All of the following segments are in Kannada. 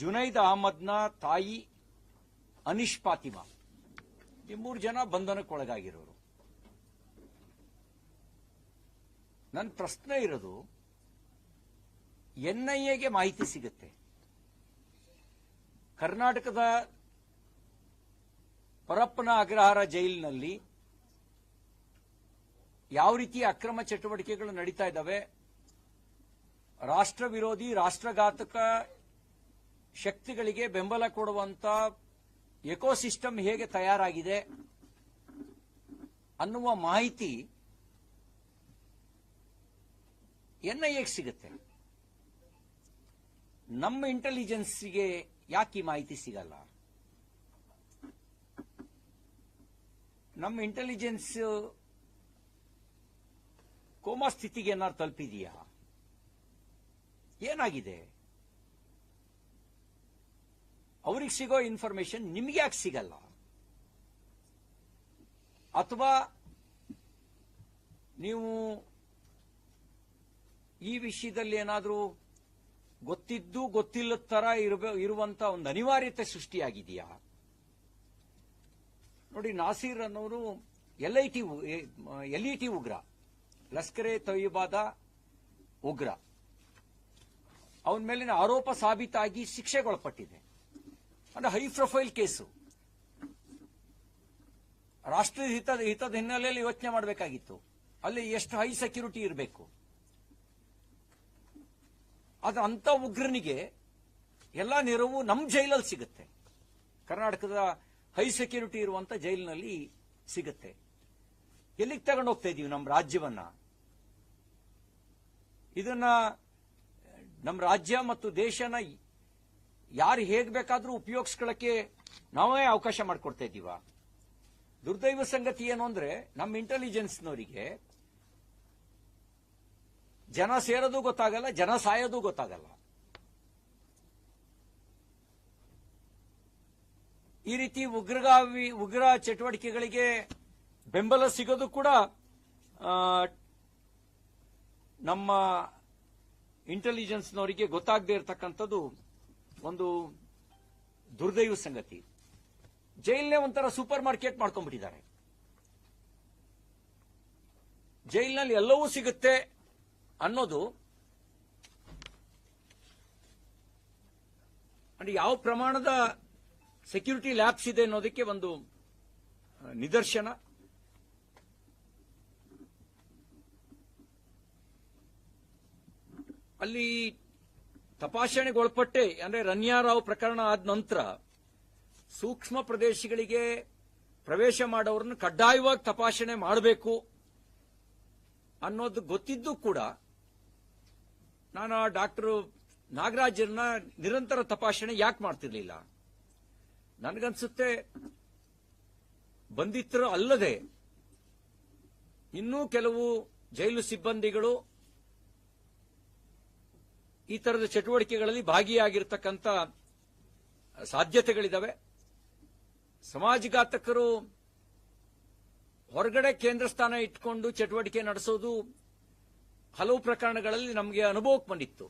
ಜುನೈದ್ ಅಹಮದ್ನ ತಾಯಿ ಅನಿಶ್ ಫಾತಿಮಾ. ಈ ಮೂರು ಜನ ಬಂಧನಕ್ಕೊಳಗಾಗಿರೋರು ನನ್ನ ಪ್ರಶ್ನೆ ಇರೋದು ಎನ್ಐಎಗೆ ಮಾಹಿತಿ ಸಿಗುತ್ತೆ? ಕರ್ನಾಟಕದ ಪರಪ್ಪನ ಅಗ್ರಹಾರ ಜೈಲಿನಲ್ಲಿ ಯಾವ ರೀತಿ ಅಕ್ರಮ ಚಟುವಟಿಕೆಗಳು ನಡೀತಾ ಇದ್ದಾವೆ? ರಾಷ್ಟ್ರ ವಿರೋಧಿ ರಾಷ್ಟ್ರಘಾತಕ ಶಕ್ತಿಗಳಿಗೆ ಬೆಂಬಲ ಕೊಡುವಂತ ಎಕೋಸಿಸ್ಟಮ್ ಹೇಗೆ ತಯಾರಾಗಿದೆ ಅನ್ನುವ ಮಾಹಿತಿ ಎನ್ಐಎಗೆ ಸಿಗುತ್ತೆ. ನಮ್ಮ ಇಂಟೆಲಿಜೆನ್ಸ್ಗೆ ಯಾಕೆ ಈ ಮಾಹಿತಿ ಸಿಗಲ್ಲ? ನಮ್ಮ ಇಂಟೆಲಿಜೆನ್ಸ್ ಕೋಮಾ ಸ್ಥಿತಿಗೆ ಏನಾದ್ರು ತಲುಪಿದೆಯಾ? ಏನಾಗಿದೆ? ಅವ್ರಿಗೆ ಸಿಗೋ ಇನ್ಫಾರ್ಮೇಶನ್ ನಿಮ್ಗೆ ಯಾಕೆ ಸಿಗಲ್ಲ? ಅಥವಾ ನೀವು ಈ ವಿಷಯದಲ್ಲಿ ಏನಾದರೂ ಗೊತ್ತಿದ್ದು ಗೊತ್ತಿಲ್ಲದ ತರ ಇರುವಂತ ಒಂದು ಅನಿವಾರ್ಯತೆ ಸೃಷ್ಟಿಯಾಗಿದೆಯಾ? ನೋಡಿ, ನಾಸೀರ್ ಅನ್ನೋರು L I T L E T ಉಗ್ರ ಲಷ್ಕರೆ ತೊಯ್ಯಬಾದ ಉಗ್ರ. ಅವನ ಮೇಲಿನ ಆರೋಪ ಸಾಬೀತಾಗಿ ಶಿಕ್ಷೆಗೊಳಪಟ್ಟಿದೆ. ಅಂದ್ರೆ ಹೈ ಪ್ರೊಫೈಲ್ ಕೇಸು ರಾಷ್ಟ್ರೀಯ ಹಿತದ ಹಿತದ ಹಿನ್ನೆಲೆಯಲ್ಲಿ ಯೋಚನೆ ಮಾಡಬೇಕಾಗಿತ್ತು. ಅಲ್ಲಿ ಎಷ್ಟು ಹೈ ಸೆಕ್ಯೂರಿಟಿ ಇರಬೇಕು? ಅದು ಅಂತ ಉಗ್ರನಿಗೆ ಎಲ್ಲ ನೆರವು ನಮ್ಮ ಜೈಲಲ್ಲಿ ಸಿಗುತ್ತೆ. ಕರ್ನಾಟಕದ ಹೈ ಸೆಕ್ಯೂರಿಟಿ ಇರುವಂತ ಜೈಲಿನಲ್ಲಿ ಸಿಗುತ್ತೆ. ಎಲ್ಲಿಗೆ ತಗೊಂಡು ಹೋಗ್ತಾ ಇದೀವಿ ನಮ್ಮ ರಾಜ್ಯವನ್ನ? ಇದನ್ನ ನಮ್ಮ ರಾಜ್ಯ ಮತ್ತು ದೇಶನ ಯಾರು ಹೇಗ್ ಬೇಕಾದ್ರೂ ಉಪಯೋಗಿಸ್ಕೊಳ್ಳಕ್ಕೆ ನಾವೇ ಅವಕಾಶ ಮಾಡಿಕೊಡ್ತಾ ಇದ್ದೀವ? ದುರ್ದೈವ ಸಂಗತಿ ಏನು ಅಂದ್ರೆ ನಮ್ಮ ಇಂಟೆಲಿಜೆನ್ಸ್ನವರಿಗೆ ಜನ ಸೇರೋದು ಗೊತ್ತಾಗಲ್ಲ, ಜನ ಸಾಯೋದು ಗೊತ್ತಾಗಲ್ಲ. ಈ ರೀತಿ ಉಗ್ರಗಾವಿ ಉಗ್ರ ಚಟುವಟಿಕೆಗಳಿಗೆ ಬೆಂಬಲ ಸಿಗೋದು ಕೂಡ ನಮ್ಮ ಇಂಟೆಲಿಜೆನ್ಸ್ನವರಿಗೆ ಗೊತ್ತಾಗದೇ ಇರತಕ್ಕಂಥದ್ದು ಒಂದು ದುರ್ದೈವ ಸಂಗತಿ. ಜೈಲ್ನೇ ಒಂಥರ ಸೂಪರ್ ಮಾರ್ಕೆಟ್ ಮಾಡ್ಕೊಂಡ್ಬಿಟ್ಟಿದ್ದಾರೆ. ಜೈಲ್ನಲ್ಲಿ ಎಲ್ಲವೂ ಸಿಗುತ್ತೆ ಅನ್ನೋದು ಅಂದ್ರೆ ಯಾವ ಪ್ರಮಾಣದ ಸೆಕ್ಯೂರಿಟಿ ಲ್ಯಾಬ್ಸ್ ಇದೆ ಅನ್ನೋದಕ್ಕೆ ಒಂದು ನಿದರ್ಶನ. ಅಲ್ಲಿ ತಪಾಸಣೆಗೊಳಪಟ್ಟೆ, ಅಂದ್ರೆ ರನ್ಯಾರಾವ್ ಪ್ರಕರಣ ಆದ ನಂತರ ಸೂಕ್ಷ್ಮ ಪ್ರದೇಶಗಳಿಗೆ ಪ್ರವೇಶ ಮಾಡೋರನ್ನು ಕಡ್ಡಾಯವಾಗಿ ತಪಾಸಣೆ ಮಾಡಬೇಕು ಅನ್ನೋದು ಗೊತ್ತಿದ್ದು ಕೂಡ ನಾನು ಡಾಕ್ಟರ್ ನಾಗರಾಜರನ್ನ ನಿರಂತರ ತಪಾಸಣೆ ಯಾಕೆ ಮಾಡ್ತಿರ್ಲಿಲ್ಲ? ನನಗನ್ಸುತ್ತೆ ಬಂಧಿತರು ಅಲ್ಲದೆ ಇನ್ನೂ ಕೆಲವು ಜೈಲು ಸಿಬ್ಬಂದಿಗಳು ಈ ತರದ ಚಟುವಟಿಕೆಗಳಲ್ಲಿ ಭಾಗಿಯಾಗಿರ್ತಕ್ಕಂಥ ಸಾಧ್ಯತೆಗಳಿದಾವೆ. ಸಮಾಜಘಾತಕರು ಹೊರಗಡೆ ಕೇಂದ್ರ ಸ್ಥಾನ ಇಟ್ಕೊಂಡು ಚಟುವಟಿಕೆ ನಡೆಸೋದು ಹಲವು ಪ್ರಕರಣಗಳಲ್ಲಿ ನಮಗೆ ಅನುಭವಕ್ಕೆ ಬಂದಿತ್ತು.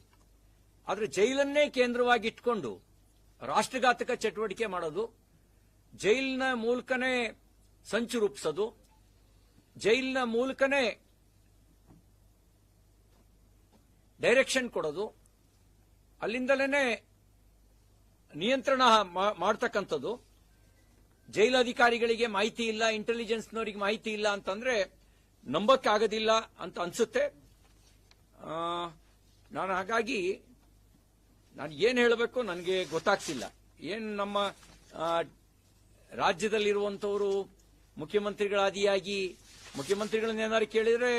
ಆದರೆ ಜೈಲನ್ನೇ ಕೇಂದ್ರವಾಗಿ ಇಟ್ಕೊಂಡು ರಾಷ್ಟ್ರಘಾತಕ ಚಟುವಟಿಕೆ ಮಾಡೋದು, ಜೈಲಿನ ಮೂಲಕನೇ ಸಂಚು ರೂಪಿಸೋದು, ಜೈಲಿನ ಮೂಲಕನೇ ಡೈರೆಕ್ಷನ್ ಕೊಡೋದು ಅಲ್ಲಿಂದಲೇ ನಿಯಂತ್ರಣ ಮಾಡ್ತಕ್ಕಂಥದ್ದು. ಜೈಲಧಿಕಾರಿಗಳಿಗೆ ಮಾಹಿತಿ ಇಲ್ಲ ಇಂಟೆಲಿಜೆನ್ಸ್ನವರಿಗೆ ಮಾಹಿತಿ ಇಲ್ಲ ಅಂತಂದ್ರೆ ನಂಬಕ್ಕಾಗೋದಿಲ್ಲ ಅಂತ ಅನ್ಸುತ್ತೆ. ನಾನು ಹಾಗಾಗಿ ನಾನು ಏನು ಹೇಳಬೇಕು ನನಗೆ ಗೊತ್ತಾಗ್ತಿಲ್ಲ. ಏನು ನಮ್ಮ ರಾಜ್ಯದಲ್ಲಿರುವಂಥವರು ಮುಖ್ಯಮಂತ್ರಿಗಳಾದಿಯಾಗಿ ಮುಖ್ಯಮಂತ್ರಿಗಳನ್ನ ಏನಾದ್ರು ಕೇಳಿದ್ರೆ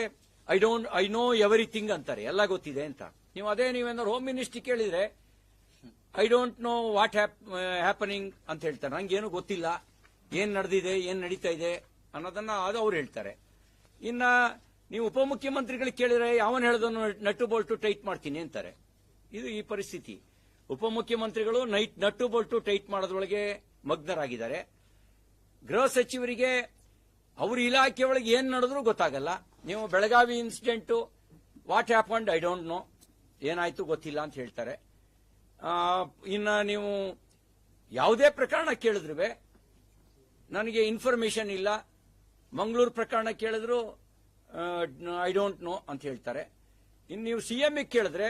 I don't I know everything ಅಂತಾರೆ. ಎಲ್ಲ ಗೊತ್ತಿದೆ ಅಂತ. ನೀವು ಅದೇ ನೀವೇನಾದ್ರು ಹೋಮ್ ಮಿನಿಸ್ಟ್ರಿ ಕೇಳಿದ್ರೆ I don't know what happening ಅಂತ ಹೇಳ್ತಾರೆ. ನಂಗೇನು ಗೊತ್ತಿಲ್ಲ. ಏನ್ ನಡೆದಿದೆ, ಏನ್ ನಡೀತಾ ಇದೆ ಅನ್ನೋದನ್ನ ಅದು ಅವ್ರು ಹೇಳ್ತಾರೆ. ಇನ್ನ ನೀವು ಉಪಮುಖ್ಯಮಂತ್ರಿಗಳಿಗೆ ಕೇಳಿದ್ರೆ, ಯಾವನ್ ಹೇಳ್ದನು ನಟ್ಟು ಬೋಲ್ಟು ಟೈಟ್ ಮಾಡ್ತೀನಿ ಅಂತಾರೆ. ಇದು ಈ ಪರಿಸ್ಥಿತಿ. ಉಪಮುಖ್ಯಮಂತ್ರಿಗಳು ನೈಟ್, ನಟ್ಟು ಬೋಲ್ಟು ಟೈಟ್ ಮಾಡೋದ್ರೊಳಗೆ ಮಗ್ನರಾಗಿದ್ದಾರೆ. ಗೃಹ ಸಚಿವರಿಗೆ ಅವ್ರ ಇಲಾಖೆ ಒಳಗೆ ಏನ್ ನಡೆದ್ರೂ ಗೊತ್ತಾಗಲ್ಲ. ನೀವು Belagavi incident what happened I don't know ಏನಾಯ್ತು ಗೊತ್ತಿಲ್ಲ ಅಂತ ಹೇಳ್ತಾರೆ. ಇನ್ನ ನೀವು ಯಾವುದೇ ಪ್ರಕರಣ ಕೇಳಿದ್ರುವೆ, ನನಗೆ ಇನ್ಫಾರ್ಮೇಶನ್ ಇಲ್ಲ. ಮಂಗಳೂರು ಪ್ರಕರಣ ಕೇಳಿದ್ರು ಐ ಡೋಂಟ್ ನೋ ಅಂತ ಹೇಳ್ತಾರೆ. ಇನ್ನು ನೀವು ಸಿಎಂ ಕೇಳಿದ್ರೆ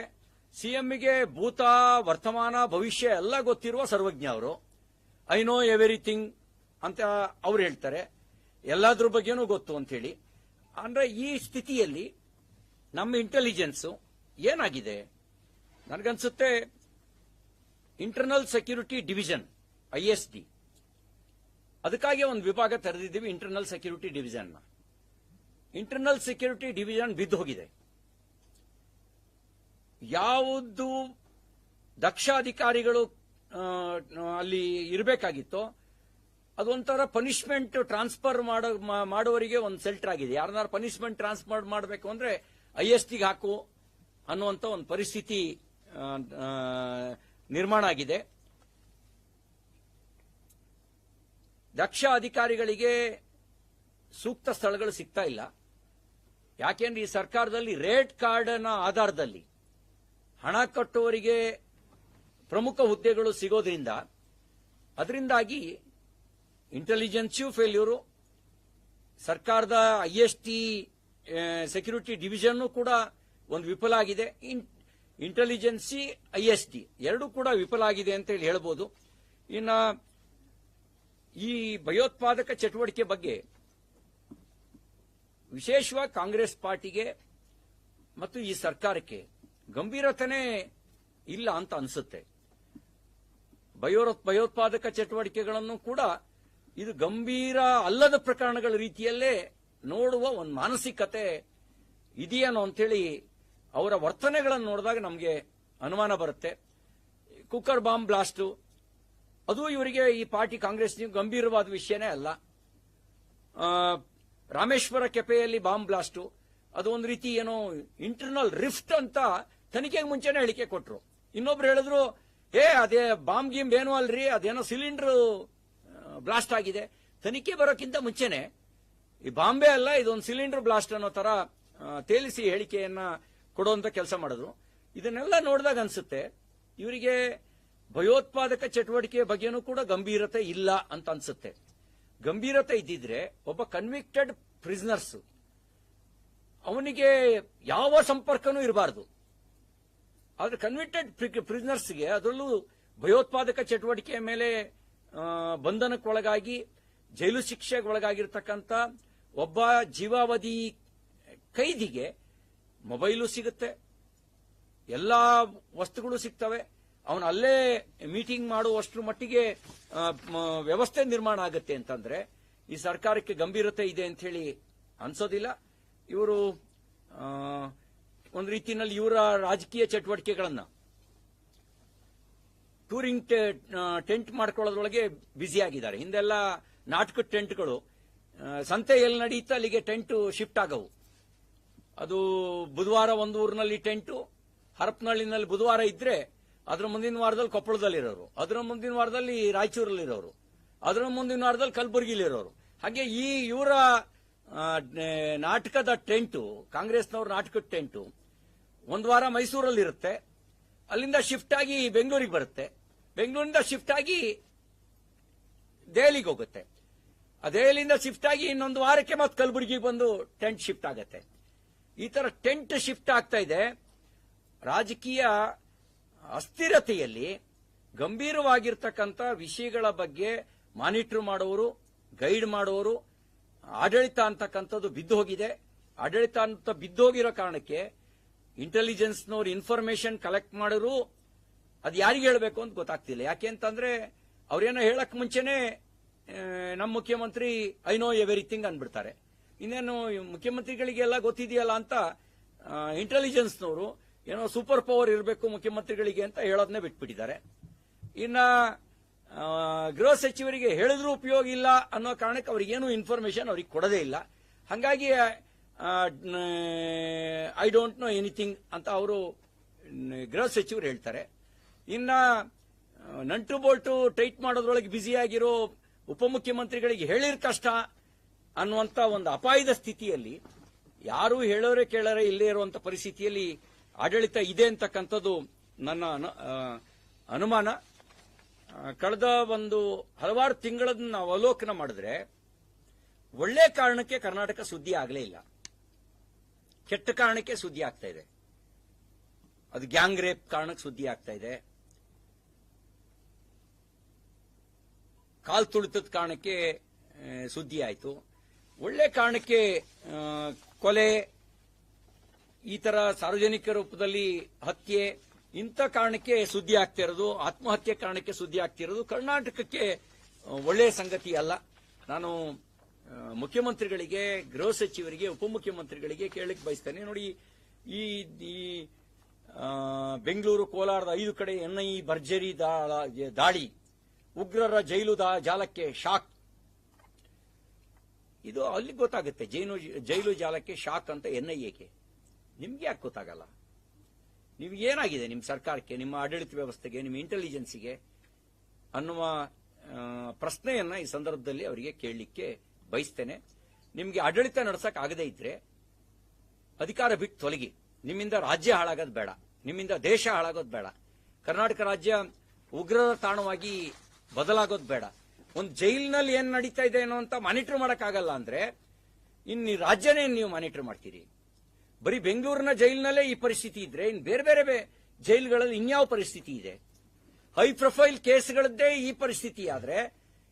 ಸಿಎಂಗೆ ಭೂತ, ವರ್ತಮಾನ, ಭವಿಷ್ಯ ಎಲ್ಲ ಗೊತ್ತಿರುವ ಸರ್ವಜ್ಞ ಅವರು. ಐ ನೋ ಎವ್ರಿಥಿಂಗ್ ಅಂತ ಅವ್ರು ಹೇಳ್ತಾರೆ. ಎಲ್ಲದ್ರ ಬಗ್ಗೆನೂ ಗೊತ್ತು ಅಂತ ಹೇಳಿ. ಅಂದ್ರೆ ಈ ಸ್ಥಿತಿಯಲ್ಲಿ ನಮ್ಮ ಇಂಟೆಲಿಜೆನ್ಸ್ ಏನಾಗಿದೆ? ನನಗನ್ಸುತ್ತೆ internal security division I S D ಅದಕ್ಕಾಗಿ ಒಂದು ವಿಭಾಗ ತೆರೆದಿದ್ದೀವಿ internal security division internal security division ಬಿದ್ದು ಹೋಗಿದೆ ಯಾವುದು ದಕ್ಷ ಅಧಿಕಾರಿಗಳು ಅಲ್ಲಿ ಇರಬೇಕಾಗಿತ್ತು, ಅದೊಂಥರ ಪನಿಷ್ಮೆಂಟ್ ಟ್ರಾನ್ಸ್ಫರ್ ಮಾಡೋ ಮಾಡುವವರಿಗೆ ಒಂದು ಸೆಲ್ಟರ್ ಆಗಿದೆ. ಯಾರನ್ನಾರು ಪನಿಷ್ಮೆಂಟ್ ಟ್ರಾನ್ಸ್ಫರ್ ಮಾಡಬೇಕು ಅಂದ್ರೆ ಐ ಎಸ್ ಟಿಗೆ ಹಾಕು. ಅನ್ನುವಂತ ಒಂದು ಪರಿಸ್ಥಿತಿ ನಿರ್ಮಾಣ ಆಗಿದೆ. ದಕ್ಷ ಅಧಿಕಾರಿಗಳಿಗೆ ಸೂಕ್ತ ಸ್ಥಳಗಳು ಸಿಗ್ತಾ ಇಲ್ಲ. ಯಾಕೆಂದ್ರೆ ಈ ಸರ್ಕಾರದಲ್ಲಿ ರೇಟ್ ಕಾರ್ಡ್ನ ಆಧಾರದಲ್ಲಿ ಹಣ ಕಟ್ಟುವವರಿಗೆ ಪ್ರಮುಖ ಹುದ್ದೆಗಳು ಸಿಗೋದ್ರಿಂದ, ಅದರಿಂದಾಗಿ ಇಂಟೆಲಿಜೆನ್ಸಿಯೂ ಫೇಲ್ಯೂರು ಸರ್ಕಾರದ I S T security division ಕೂಡ ಒಂದು ವಿಫಲ ಆಗಿದೆ. ಇಂಟೆಲಿಜೆನ್ಸಿ ಐ ಎಸ್ ಟಿ ಎರಡೂ ಕೂಡ ವಿಫಲ ಆಗಿದೆ ಅಂತ ಹೇಳಿ ಹೇಳ್ಬೋದು. ಇನ್ನ ಈ ಭಯೋತ್ಪಾದಕ ಚಟುವಟಿಕೆ ಬಗ್ಗೆ ವಿಶೇಷವಾಗಿ ಕಾಂಗ್ರೆಸ್ ಪಾರ್ಟಿಗೆ ಮತ್ತು ಈ ಸರ್ಕಾರಕ್ಕೆ ಗಂಭೀರತನೇ ಇಲ್ಲ ಅಂತ ಅನಿಸುತ್ತೆ. ಭಯೋ ಭಯೋತ್ಪಾದಕ ಚಟುವಟಿಕೆಗಳನ್ನು ಕೂಡ ಇದು ಗಂಭೀರ ಅಲ್ಲದ ಪ್ರಕರಣಗಳ ರೀತಿಯಲ್ಲೇ ನೋಡುವ ಒಂದು ಮಾನಸಿಕತೆ ಇದೆಯೇನೋ ಅಂತೇಳಿ ಅವರ ವರ್ತನೆಗಳನ್ನು ನೋಡಿದಾಗ ನಮಗೆ ಅನುಮಾನ ಬರುತ್ತೆ. Cooker bomb blast. ಅದು ಇವರಿಗೆ ಈ ಪಾರ್ಟಿ ಕಾಂಗ್ರೆಸ್ ಗಂಭೀರವಾದ ವಿಷಯನೇ ಅಲ್ಲ. ರಾಮೇಶ್ವರ ಕೆಪೆಯಲ್ಲಿ ಬಾಂಬ್ ಬ್ಲಾಸ್ಟು. ಅದು ಒಂದು ರೀತಿ ಏನೋ ಇಂಟರ್ನಲ್ ರಿಫ್ಟ್ ಅಂತ ತನಿಖೆಗೆ ಮುಂಚೆನೆ ಹೇಳಿಕೆ ಕೊಟ್ಟರು ಇನ್ನೊಬ್ರು ಹೇಳಿದ್ರು, ಏ, ಅದೇ ಬಾಂಬ್ ಗಿಂಬ್ ಏನೂ ಅಲ್ರಿ, ಅದೇನೋ ಸಿಲಿಂಡರ್ ಬ್ಲಾಸ್ಟ್ ಆಗಿದೆ. ತನಿಖೆ ಬರೋಕ್ಕಿಂತ ಮುಂಚೆನೆ ಈ ಬಾಂಬೆ ಅಲ್ಲ, ಇದೊಂದು ಸಿಲಿಂಡರ್ ಬ್ಲಾಸ್ಟ್ ಅನ್ನೋ ತರ ತೇಲಿಸಿ ಹೇಳಿಕೆಯನ್ನ ಕೊಡುವಂತ ಕೆಲಸ ಮಾಡಿದ್ರು. ಇದನ್ನೆಲ್ಲ ನೋಡಿದಾಗ ಅನ್ಸುತ್ತೆ, ಇವರಿಗೆ ಭಯೋತ್ಪಾದಕ ಚಟುವಟಿಕೆಯ ಬಗ್ಗೆನೂ ಕೂಡ ಗಂಭೀರತೆ ಇಲ್ಲ ಅಂತ ಅನ್ಸುತ್ತೆ. ಗಂಭೀರತೆ ಇದ್ದಿದ್ರೆ ಒಬ್ಬ ಕನ್ವಿಕ್ಟೆಡ್ ಪ್ರಿಸ್ನರ್ಸ್ ಅವನಿಗೆ ಯಾವ ಸಂಪರ್ಕನೂ ಇರಬಾರದು. ಆದ್ರೆ ಕನ್ವಿಕ್ಟೆಡ್ ಪ್ರಿಸ್ನರ್ಸ್ಗೆ ಅದರಲ್ಲೂ ಭಯೋತ್ಪಾದಕ ಚಟುವಟಿಕೆಯ ಮೇಲೆ ಬಂಧನಕ್ಕೊಳಗಾಗಿ, ಜೈಲು ಶಿಕ್ಷೆಗೊಳಗಾಗಿರ್ತಕ್ಕಂಥ ಒಬ್ಬ ಜೀವಾವಧಿ ಕೈದಿಗೆ ಮೊಬೈಲು ಸಿಗುತ್ತೆ. ಎಲ್ಲ ವಸ್ತುಗಳು ಸಿಗ್ತವೆ. ಅವನು ಅಲ್ಲೇ ಮೀಟಿಂಗ್ ಮಾಡುವಷ್ಟು ಮಟ್ಟಿಗೆ ವ್ಯವಸ್ಥೆ ನಿರ್ಮಾಣ ಆಗುತ್ತೆ ಅಂತಂದ್ರೆ, ಈ ಸರ್ಕಾರಕ್ಕೆ ಗಂಭೀರತೆ ಇದೆ ಅಂತ ಹೇಳಿ ಅನ್ಸೋದಿಲ್ಲ. ಇವರು ಒಂದು ರೀತಿಯಲ್ಲಿ ಇವರ ರಾಜಕೀಯ ಚಟುವಟಿಕೆಗಳನ್ನ ಟೂರಿಂಗ್ ಟೆಂಟ್ ಮಾಡ್ಕೊಳ್ಳೋದ್ರೊಳಗೆ ಬ್ಯುಸಿ ಆಗಿದ್ದಾರೆ. ಹಿಂದೆಲ್ಲ ನಾಟಕ ಟೆಂಟ್ಗಳು ಸಂತೆಯಲ್ಲಿ ಸಂತೆ ನಡೀತಾ ಅಲ್ಲಿಗೆ ಟೆಂಟ್ ಶಿಫ್ಟ್ ಆಗವು. ಅದು ಬುಧವಾರ ಒಂದು ಊರಿನಲ್ಲಿ ಟೆಂಟು, ಹರಪನಹಳ್ಳಿನಲ್ಲಿ ಬುಧವಾರ ಇದ್ರೆ ಅದರ ಮುಂದಿನ ವಾರದಲ್ಲಿ ಕೊಪ್ಪಳದಲ್ಲಿರೋರು, ಅದರ ಮುಂದಿನ ವಾರದಲ್ಲಿ ರಾಯಚೂರಲ್ಲಿರೋರು, ಅದರ ಮುಂದಿನ ವಾರದಲ್ಲಿ ಕಲಬುರಗಿಲಿರೋರು. ಹಾಗೆ ಈ ಇವರ ನಾಟಕದ ಟೆಂಟು, ಕಾಂಗ್ರೆಸ್ನವ್ರ ನಾಟಕದ ಟೆಂಟು, ಒಂದು ವಾರ ಮೈಸೂರಲ್ಲಿರುತ್ತೆ. ಅಲ್ಲಿಂದ ಶಿಫ್ಟ್ ಆಗಿ ಬೆಂಗಳೂರಿಗೆ ಬರುತ್ತೆ. ಬೆಂಗಳೂರಿಂದ ಶಿಫ್ಟ್ ಆಗಿ ದೆಹಲಿಗೆ ಹೋಗುತ್ತೆ. ಆ ದೆಹಲಿಯಿಂದ ಶಿಫ್ಟ್ ಆಗಿ ಇನ್ನೊಂದು ವಾರಕ್ಕೆ ಮತ್ತೆ ಕಲಬುರಗಿಗೆ ಬಂದು ಟೆಂಟ್ ಶಿಫ್ಟ್ ಆಗುತ್ತೆ. ಈ ತರ ಟೆಂಟ್ ಶಿಫ್ಟ್ ಆಗ್ತಾ ಇದೆ. ರಾಜಕೀಯ ಅಸ್ಥಿರತೆಯಲ್ಲಿ ಗಂಭೀರವಾಗಿರ್ತಕ್ಕಂಥ ವಿಷಯಗಳ ಬಗ್ಗೆ ಮಾನಿಟರ್ ಮಾಡುವವರು, ಗೈಡ್ ಮಾಡುವವರು, ಆಡಳಿತ ಅಂತಕ್ಕಂಥದ್ದು ಬಿದ್ದು ಹೋಗಿದೆ. ಆಡಳಿತ ಅಂತ ಬಿದ್ದು ಹೋಗಿರೋ ಕಾರಣಕ್ಕೆ ಇಂಟೆಲಿಜೆನ್ಸ್ನವ್ರು ಇನ್ಫಾರ್ಮೇಶನ್ ಕಲೆಕ್ಟ್ ಮಾಡಿದ್ರು, ಅದು ಯಾರಿಗೆ ಹೇಳಬೇಕು ಅಂತ ಗೊತ್ತಾಗ್ತಿಲ್ಲ. ಯಾಕೆ ಅಂತಂದ್ರೆ ಅವ್ರೇನೋ ಹೇಳಕ್ ಮುಂಚೆನೆ ನಮ್ಮ ಮುಖ್ಯಮಂತ್ರಿ ಐ ನೋ ಎವ್ರಿಥಿಂಗ್ ಅಂದ್ಬಿಡ್ತಾರೆ. ಇನ್ನೇನು ಮುಖ್ಯಮಂತ್ರಿಗಳಿಗೆಲ್ಲ ಗೊತ್ತಿದೆಯಲ್ಲ ಅಂತ ಇಂಟೆಲಿಜೆನ್ಸ್ನವರು ಏನೋ ಸೂಪರ್ ಪವರ್ ಇರಬೇಕು ಮುಖ್ಯಮಂತ್ರಿಗಳಿಗೆ ಅಂತ ಹೇಳೋದನ್ನೇ ಬಿಟ್ಬಿಟ್ಟಿದ್ದಾರೆ. ಇನ್ನ ಗೃಹ ಸಚಿವರಿಗೆ ಹೇಳಿದ್ರೂ ಉಪಯೋಗ ಇಲ್ಲ ಅನ್ನೋ ಕಾರಣಕ್ಕೆ ಅವ್ರಿಗೇನು ಇನ್ಫಾರ್ಮೇಶನ್ ಅವ್ರಿಗೆ ಕೊಡದೇ ಇಲ್ಲ. ಹಾಗಾಗಿ ಐ ಡೋಂಟ್ ನೋ ಎನಿಥಿಂಗ್ ಅಂತ ಅವರು ಗೃಹ ಸಚಿವರು ಹೇಳ್ತಾರೆ. ಇನ್ನ ನಂಟು ಬೋಲ್ಟು ಟೈಟ್ ಮಾಡೋದ್ರೊಳಗೆ ಬ್ಯುಸಿಯಾಗಿರೋ ಉಪಮುಖ್ಯಮಂತ್ರಿಗಳಿಗೆ ಹೇಳಿರ್ ಕಷ್ಟ. ಅನ್ನುವಂತ ಒಂದು ಅಪಾಯದ ಸ್ಥಿತಿಯಲ್ಲಿ ಯಾರು ಹೇಳೋರೆ ಕೇಳೋರೆ ಇಲ್ಲೇ ಇರುವಂತ ಪರಿಸ್ಥಿತಿಯಲ್ಲಿ ಆಡಳಿತ ಇದೆ ಅಂತಕ್ಕಂಥದ್ದು ನನ್ನ ಅನು- ಅನುಮಾನ. ಕಳೆದ ಒಂದು ಹಲವಾರು ತಿಂಗಳನ್ನ ನಾವು ಅವಲೋಕನ ಮಾಡಿದ್ರೆ ಒಳ್ಳೆ ಕಾರಣಕ್ಕೆ ಕರ್ನಾಟಕ ಸುದ್ದಿ ಆಗಲೇ ಇಲ್ಲ. ಕೆಟ್ಟ ಕಾರಣಕ್ಕೆ ಸುದ್ದಿ ಆಗ್ತಾ ಇದೆ. ಅದು ಗ್ಯಾಂಗ್ ರೇಪ್ ಕಾರಣಕ್ಕೆ ಸುದ್ದಿ ಆಗ್ತಾ ಇದೆ. ಕಾಲ್ ತುಳಿತದ ಕಾರಣಕ್ಕೆ ಸುದ್ದಿ ಆಯಿತು. ಒಳ್ಳೆ ಕಾರಣಕ್ಕೆ ಕೊಲೆ, ಈ ತರ ಸಾರ್ವಜನಿಕ ರೂಪದಲ್ಲಿ ಹತ್ಯೆ, ಇಂಥ ಕಾರಣಕ್ಕೆ ಸುದ್ದಿ ಆಗ್ತಿರೋದು ಆತ್ಮಹತ್ಯೆ ಕಾರಣಕ್ಕೆ ಸುದ್ದಿ ಆಗ್ತಿರೋದು ಕರ್ನಾಟಕಕ್ಕೆ ಒಳ್ಳೆಯ ಸಂಗತಿ ಅಲ್ಲ. ನಾನು ಮುಖ್ಯಮಂತ್ರಿಗಳಿಗೆ, ಗೃಹ ಸಚಿವರಿಗೆ, ಉಪಮುಖ್ಯಮಂತ್ರಿಗಳಿಗೆ ಕೇಳಲಿಕ್ಕೆ ಬಯಸ್ತೇನೆ. ನೋಡಿ, ಈ ಬೆಂಗಳೂರು, ಕೋಲಾರದ ಐದು ಕಡೆ ಎನ್ಐ ಭರ್ಜರಿ ದಾಳಿ ಉಗ್ರರ ಜೈಲು ಜಾಲಕ್ಕೆ ಶಾಕ್. ಇದು ಅಲ್ಲಿ ಗೊತ್ತಾಗುತ್ತೆ. ಜೈಲು ಜೈಲು ಜಾಲಕ್ಕೆ ಶಾಕ್ ಅಂತ ಎನ್ ಐ ಎಕೆ ನಿಮ್ಗೆ ಯಾಕೆ ಗೊತ್ತಾಗಲ್ಲ? ನೀವು ಏನಾಗಿದೆ ನಿಮ್ಮ ಸರ್ಕಾರಕ್ಕೆ, ನಿಮ್ಮ ಆಡಳಿತ ವ್ಯವಸ್ಥೆಗೆ, ನಿಮ್ಮ ಇಂಟೆಲಿಜೆನ್ಸಿಗೆ ಅನ್ನುವ ಪ್ರಶ್ನೆಯನ್ನ ಈ ಸಂದರ್ಭದಲ್ಲಿ ಅವರಿಗೆ ಕೇಳಲಿಕ್ಕೆ ಬಯಸ್ತೇನೆ. ನಿಮಗೆ ಆಡಳಿತ ನಡೆಸಕ್ ಆಗದೇ ಇದ್ರೆ ಅಧಿಕಾರ ಬಿಟ್ಟು ತೊಲಗಿ. ನಿಮ್ಮಿಂದ ರಾಜ್ಯ ಹಾಳಾಗೋದು ಬೇಡ. ನಿಮ್ಮಿಂದ ದೇಶ ಹಾಳಾಗೋದು ಬೇಡ. ಕರ್ನಾಟಕ ರಾಜ್ಯ ಉಗ್ರರ ತಾಣವಾಗಿ ಬದಲಾಗೋದು ಬೇಡ. ಒಂದು ಜೈಲಿನಲ್ಲಿ ಏನ್ ನಡೀತಾ ಇದೆ ಏನೋ ಅಂತ ಮಾನಿಟರ್ ಮಾಡೋಕ್ಕಾಗಲ್ಲ ಅಂದ್ರೆ, ಇನ್ನು ರಾಜ್ಯನೇ ನೀವು ಮಾನಿಟರ್ ಮಾಡ್ತೀರಿ. ಬರೀ ಬೆಂಗಳೂರಿನ ಜೈಲಿನಲ್ಲೇ ಈ ಪರಿಸ್ಥಿತಿ ಇದ್ರೆ, ಇನ್ನು ಬೇರೆ ಬೇರೆ ಜೈಲುಗಳಲ್ಲಿ ಇನ್ಯಾವ ಪರಿಸ್ಥಿತಿ ಇದೆ? ಹೈ ಪ್ರೊಫೈಲ್ ಕೇಸ್ಗಳದ್ದೇ ಈ ಪರಿಸ್ಥಿತಿ ಆದ್ರೆ,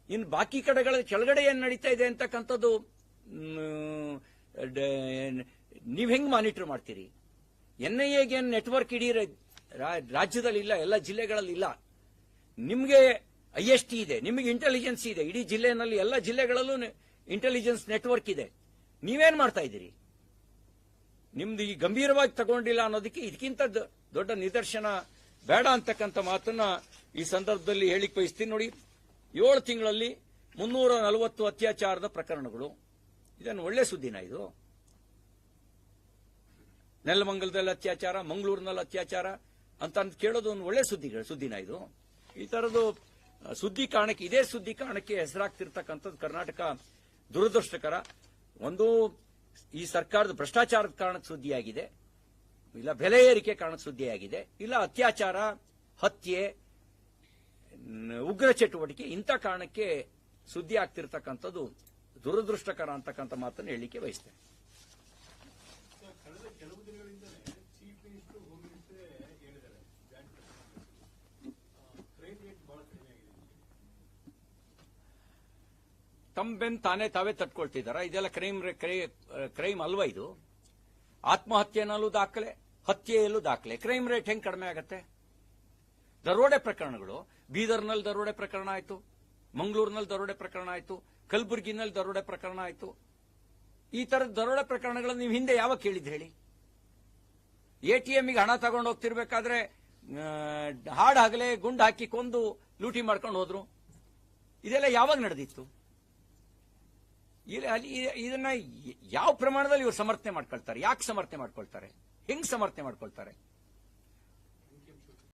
ಇನ್ನು ಬಾಕಿ ಕಡೆಗಳ ಕೆಳಗಡೆ ಏನ್ ನಡೀತಾ ಇದೆ ಅಂತಕ್ಕಂಥದ್ದು ನೀವು ಹೆಂಗ್ ಮಾನಿಟರ್ ಮಾಡ್ತೀರಿ? ಎನ್ ಐ ಎಗೆ ನೆಟ್ವರ್ಕ್ ಇಡೀ ರಾಜ್ಯದಲ್ಲಿ ಇಲ್ಲ ಎಲ್ಲ ಜಿಲ್ಲೆಗಳಲ್ಲಿ ಇಲ್ಲ ನಿಮ್ಗೆ ಐ ಇದೆ, ನಿಮಗೆ ಇಂಟೆಲಿಜೆನ್ಸ್ ಇದೆ, ಇಡೀ ಜಿಲ್ಲೆನಲ್ಲಿ ಎಲ್ಲ ಜಿಲ್ಲೆಗಳಲ್ಲೂ ಇಂಟೆಲಿಜೆನ್ಸ್ ನೆಟ್ವರ್ಕ್ ಇದೆ. ನೀವೇನ್ ಮಾಡ್ತಾ ಇದ್ದೀರಿ? ನಿಮ್ದು ಈ ಗಂಭೀರವಾಗಿ ತಗೊಂಡಿಲ್ಲ ಅನ್ನೋದಕ್ಕೆ ಇದಕ್ಕಿಂತ ದೊಡ್ಡ ನಿದರ್ಶನ ಬೇಡ ಅಂತಕ್ಕಂಥ ಮಾತನ್ನ ಈ ಸಂದರ್ಭದಲ್ಲಿ ಹೇಳಿಕ್ ಬಯಸ್ತೀನಿ ನೋಡಿ. ಏಳು ತಿಂಗಳಲ್ಲಿ ಮುನ್ನೂರ ನಲವತ್ತು ಅತ್ಯಾಚಾರದ ಪ್ರಕರಣಗಳು. ಇದನ್ನು ಒಳ್ಳೆ ಸುದ್ದಿನ ಇದು. ನೆಲಮಂಗಲದಲ್ಲಿ ಅತ್ಯಾಚಾರ, ಮಂಗಳೂರಿನಲ್ಲಿ ಅತ್ಯಾಚಾರ ಅಂತ ಕೇಳೋದು ಒಂದು ಒಳ್ಳೆ ಸುದ್ದಿ ಸುದ್ದಿನ ಇದು. ಈ ತರದ್ದು ಸುದ್ದಿ ಕಾರಣಕ್ಕೆ, ಇದೇ ಸುದ್ದಿ ಕಾರಣಕ್ಕೆ ಹೆಸರಾಗ್ತಿರ್ತಕ್ಕಂಥದ್ದು ಕರ್ನಾಟಕ ದುರದೃಷ್ಟಕರ. ಒಂದು, ಈ ಸರ್ಕಾರದ ಭ್ರಷ್ಟಾಚಾರದ ಕಾರಣಕ್ಕೆ ಸುದ್ದಿಯಾಗಿದೆ. ಇಲ್ಲ, ಬೆಲೆ ಏರಿಕೆ ಕಾರಣಕ್ಕೆ ಸುದ್ದಿಯಾಗಿದೆ. ಇಲ್ಲ, ಅತ್ಯಾಚಾರ, ಹತ್ಯೆ ಉಗ್ರ ಚಟುವಟಿಕೆ, ಇಂಥ ಕಾರಣಕ್ಕೆ ಸುದ್ದಿ ಆಗ್ತಿರ್ತಕ್ಕಂಥದ್ದು ದುರದೃಷ್ಟಕರ ಅಂತಕ್ಕಂಥ ಮಾತನ್ನು ಹೇಳಲಿಕ್ಕೆ ಬಯಸ್ತೇನೆ ಕಳೆದ ಕೆಲವು ದಿನಗಳಿಂದಲೇ ಚೀಫ್ ಮಿನಿಸ್ಟರ್ ಹೋಮ್ ಮಿನಿಸ್ಟರ್ ಹೇಳಿದ್ದಾರೆ ಜಾಯಿಂಟ್ ಕ್ರೈಮ್ ರೇಟ್ ಬಹಳ ಕಡಿಮೆ ಆಗಿದೆ ತಮ್ಮ ಬೆನ್ ತಾನೇ ತಾವೇ ತಟ್ಕೊಳ್ತಿದಾರ ಇದೆಲ್ಲ ಕ್ರೈಮ್ ಕ್ರೈಮ್ ಅಲ್ವಾ ಇದು? ಆತ್ಮಹತ್ಯೆನಲ್ಲೂ ದಾಖಲೆ, ಹತ್ಯೆಯಲ್ಲೂ ದಾಖಲೆ. ಕ್ರೈಮ್ ರೇಟ್ ಹೆಂಗ್ ಕಡಿಮೆ ಆಗತ್ತೆ? ದರೋಡೆ ಪ್ರಕರಣಗಳು. ಬೀದರ್ನಲ್ಲಿ ದರೋಡೆ ಪ್ರಕರಣ ಆಯ್ತು, ಮಂಗಳೂರಿನಲ್ಲಿ ದರೋಡೆ ಪ್ರಕರಣ ಆಯ್ತು, ಕಲಬುರಗಿನಲ್ಲಿ ದರೋಡೆ ಪ್ರಕರಣ ಆಯ್ತು. ಈ ತರದ ದರೋಡೆ ಪ್ರಕರಣಗಳನ್ನು ನೀವು ಹಿಂದೆ ಯಾವಾಗ ಕೇಳಿದ್ ಹೇಳಿ? ಎಟಿಎಂಗೆ ಹಣ ತಗೊಂಡು ಹೋಗ್ತಿರ್ಬೇಕಾದ್ರೆ ಹಾಡು ಹಗಲೆ ಗುಂಡು ಹಾಕಿ ಕೊಂದು ಲೂಟಿ ಮಾಡ್ಕೊಂಡು ಹೋದ್ರು. ಇದೆಲ್ಲ ಯಾವಾಗ ನಡೆದಿತ್ತು? ಇದನ್ನ ಯಾವ ಪ್ರಮಾಣದಲ್ಲಿ ಇವರು ಸಮರ್ಥನೆ ಮಾಡ್ಕೊಳ್ತಾರೆ? ಯಾಕೆ ಸಮರ್ಥನೆ ಮಾಡ್ಕೊಳ್ತಾರೆ? ಹೆಂಗ್ ಸಮರ್ಥನೆ ಮಾಡ್ಕೊಳ್ತಾರೆ?